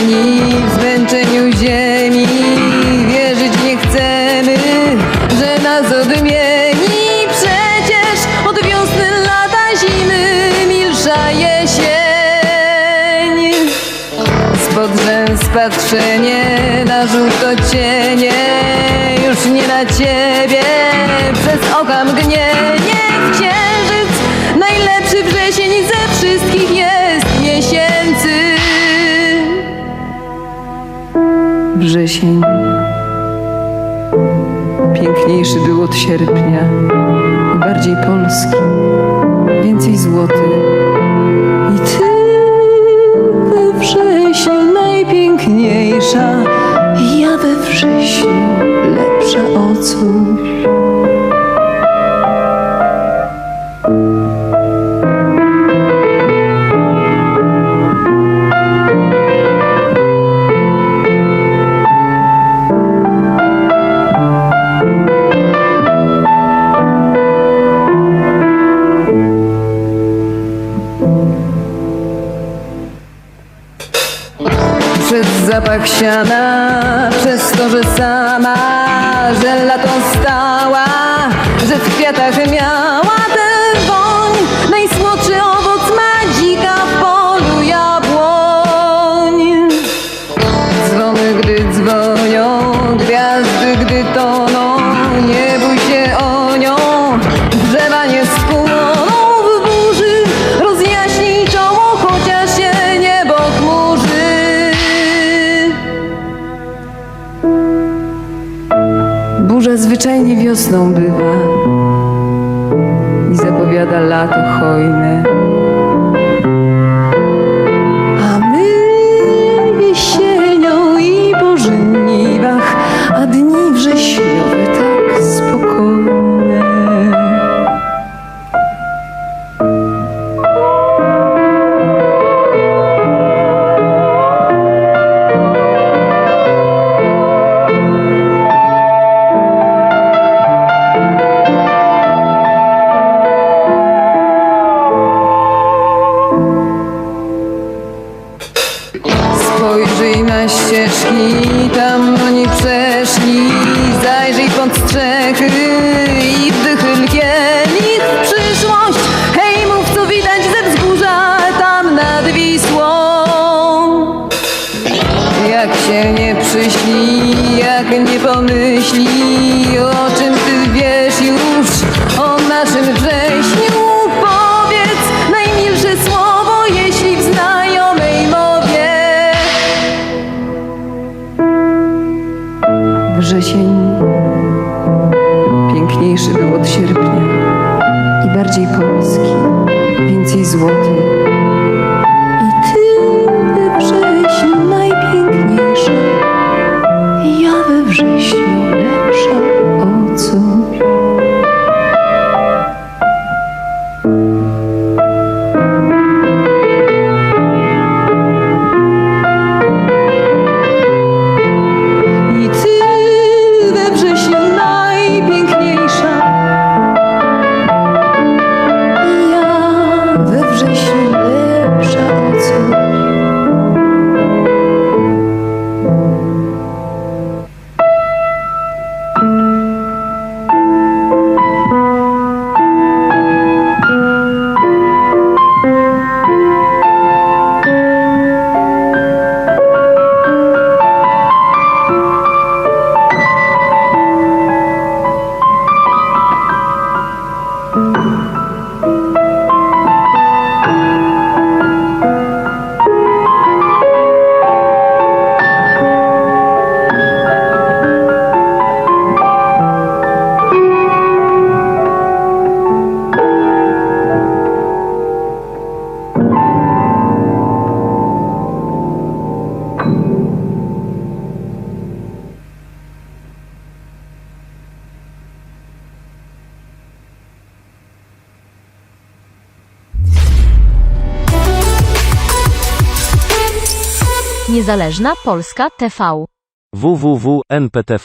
zmęczeni w zmęczeniu ziemi. Wierzyć nie chcemy, że nas odmieni. Przecież od wiosny lata zimy milsza jesień. Spod rzęs patrzenie na żółto cienie Wrzesień. Piękniejszy był od sierpnia. Bardziej polski Więcej złoty. I ty we wrześniu najpiękniejsza, ja we wrześniu lepsza o coś. Zapach siana, przez to, że sama, że lato stała, że w kwiatach wiosną bywa i zapowiada lato hojne. Pod strzechy i wdychyl kielich. Przyszłość Hej, mów co widać ze wzgórza tam nad Wisłą. Jak się nie przyśni, jak nie pomyśli O czym ty wiesz już, o naszym od sierpnia i bardziej polski, więcej złoty. I ty we wrześniu najpiękniejsza, ja we wrześniu Niezależna Polska TV. www.nptv.pl